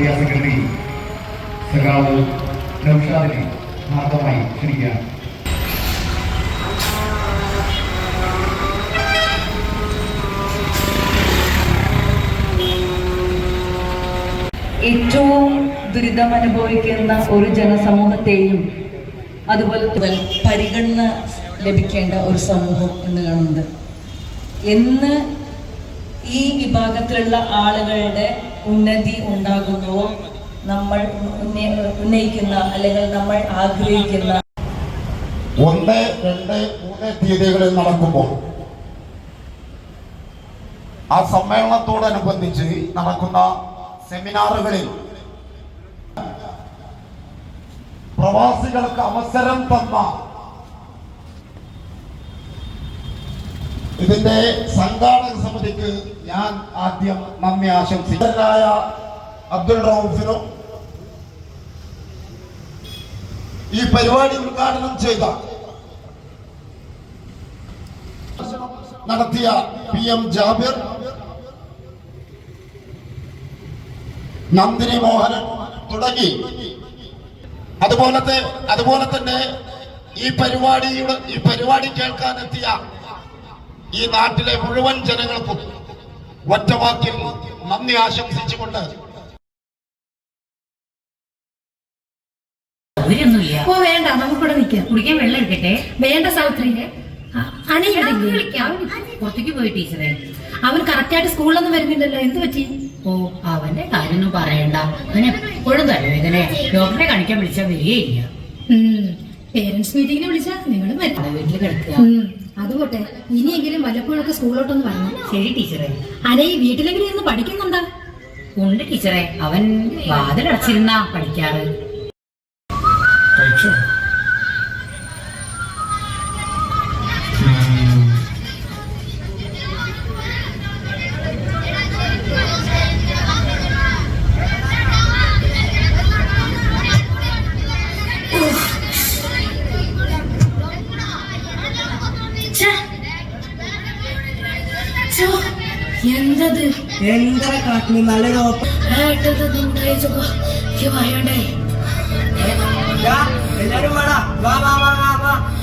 Area secretary സഖാവ് നൌഷാദിനെ ഹാർദമായി ക്ഷണിക്കുകയാണ്. ഏറ്റവും ദുരിതം അനുഭവിക്കുന്ന ഒരു ജനസമൂഹത്തെയും അതുപോലെ പരിഗണന ലഭിക്കേണ്ട ഒരു സമൂഹം എന്ന് കാണുന്നത് എന്ന് ഈ വിഭാഗത്തിലുള്ള ആളുകളുടെ ഉന്നതി ഉണ്ടാകുന്നുവോ? നമ്മൾ ഉന്നയിക്കുന്ന അല്ലെങ്കിൽ നമ്മൾ ആഗ്രഹിക്കുന്ന ഒന്ന് രണ്ട് മൂന്ന് തീയതികളിൽ നടക്കുമ്പോൾ ആ സമ്മേളനത്തോടനുബന്ധിച്ച് നടക്കുന്ന സെമിനാറുകളിൽ പ്രവാസികൾക്ക് അവസരം തന്ന ഇതിന്റെ സംഘാടക സമിതിക്ക് ഞാൻ ആദ്യം നന്ദി ആശംസിക്കുന്നതായ അബ്ദുൾ റൌഫിനും ഈ പരിപാടി ഉദ്ഘാടനം ചെയ്ത നടത്തിയ പി എം ജാബിർ നന്ദിനി മോഹനൻ തുടങ്ങി. അതുപോലത്തെ അതുപോലെ തന്നെ ഈ പരിപാടിയുടെ ഈ പരിപാടി കേൾക്കാനെത്തിയ ഈ നാട്ടിലെ മുഴുവൻ ജനങ്ങൾക്കും ഒറ്റവാക്കിൽ നന്ദി ആശംസിച്ചുകൊണ്ട് ഓ വേണ്ട നമുക്കിവിടെ നിൽക്കാം. കുടിക്കാൻ വെള്ളം എടുക്കട്ടെ. വേണ്ട സാവിത്രി പുറത്തേക്ക് പോയി ടീച്ചറെ. അവൻ കറക്റ്റായിട്ട് സ്കൂളിലൊന്നും വരുന്നില്ലല്ലോ. എന്ത് പറ്റി? ഓ അവന്റെ കാര്യമൊന്നും പറയണ്ട. അവൻ എപ്പോഴും തലവേദന ഡോക്ടറെ കാണിക്കാൻ വിളിച്ചാൽ വരികയില്ല. പേരന്റ്സ് മീറ്റിംഗിന് വിളിച്ചാ നിങ്ങളും വരണ്ട വീട്ടിൽ കിടക്കുക. ഉം, അത് പോട്ടെ ഇനിയെങ്കിലും വല്ലപ്പോഴൊക്കെ സ്കൂളിലോട്ടൊന്ന് വരണം. ശരി ടീച്ചറെ. അനെ ഈ വീട്ടിലെങ്കിലും ഇരുന്ന് പഠിക്കുന്നുണ്ടോ ഉണ്ട് ടീച്ചറെ. അവൻ വാതിലടച്ചിരുന്നാ പഠിക്കാറ്. എന്തത്? എന്താ കാട്ടിന് പറയണ്ടേ? എല്ലാരും വേടാ. വാ വാ വാ വാ വാ.